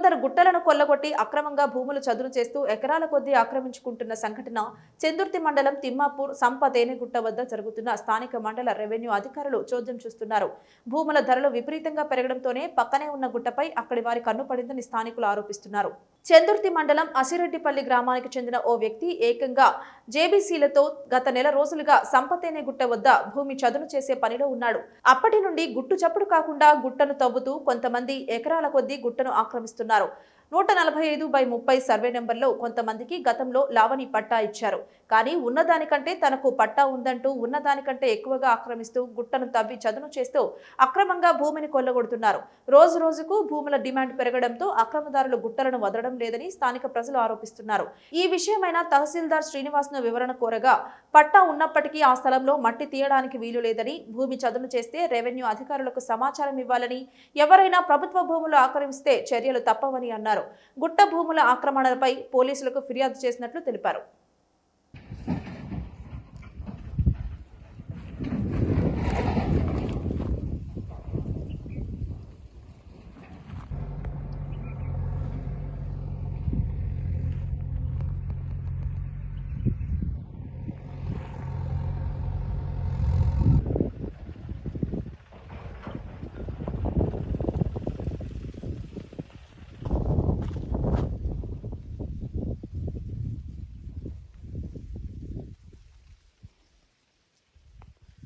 కొందరు గుట్టలను కొల్లగొట్టి అక్రమంగా భూములు చదును చేస్తూ ఎకరాల కొద్దీ ఆక్రమించుకుంటున్న సంఘటన చెందుర్తి మండలం తిమ్మాపూర్ సంప తేనెగుట్ట వద్ద జరుగుతున్న స్థానిక మండల రెవెన్యూ అధికారులు చోద్యం చూస్తున్నారు. భూముల ధరలు విపరీతంగా పెరగడంతోనే పక్కనే ఉన్న గుట్టపై అక్కడి వారి కన్ను పడిందని స్థానికులు ఆరోపిస్తున్నారు. చందుర్తి మండలం అసిరెడ్డిపల్లి గ్రామానికి చెందిన ఓ వ్యక్తి ఏకంగా జేబీసీలతో గత నెల రోజులుగా సంపతేనే గుట్ట వద్ద భూమి చదును చేసే పనిలో ఉన్నాడు. అప్పటి నుండి గుట్టు చప్పుడు కాకుండా గుట్టను తవ్వుతూ కొంతమంది ఎకరాల కొద్దీ గుట్టను ఆక్రమిస్తున్నారు. నూట నలభై ఐదు బై ముప్పై సర్వే నెంబర్లో కొంతమందికి గతంలో లావణి పట్టా ఇచ్చారు. కానీ ఉన్నదానికంటే తనకు పట్టా ఉందంటూ ఉన్నదానికంటే ఎక్కువగా ఆక్రమిస్తూ గుట్టను తవ్వి చదును చేస్తూ అక్రమంగా భూమిని కొల్లగొడుతున్నారు. రోజు రోజుకు భూముల డిమాండ్ పెరగడంతో అక్రమదారులు గుట్టలను వదలడం లేదని స్థానిక ప్రజలు ఆరోపిస్తున్నారు. ఈ విషయమైన తహసీల్దార్ శ్రీనివాస్ను వివరణ కోరగా పట్టా ఉన్నప్పటికీ ఆ స్థలంలో మట్టి తీయడానికి వీలు లేదని భూమి చదును చేస్తే రెవెన్యూ అధికారులకు సమాచారం ఇవ్వాలని ఎవరైనా ప్రభుత్వ భూములు ఆక్రమిస్తే చర్యలు తప్పవని అన్నారు. గుట్ట భూముల ఆక్రమణలపై పోలీసులకు ఫిర్యాదు చేసినట్లు తెలిపారు.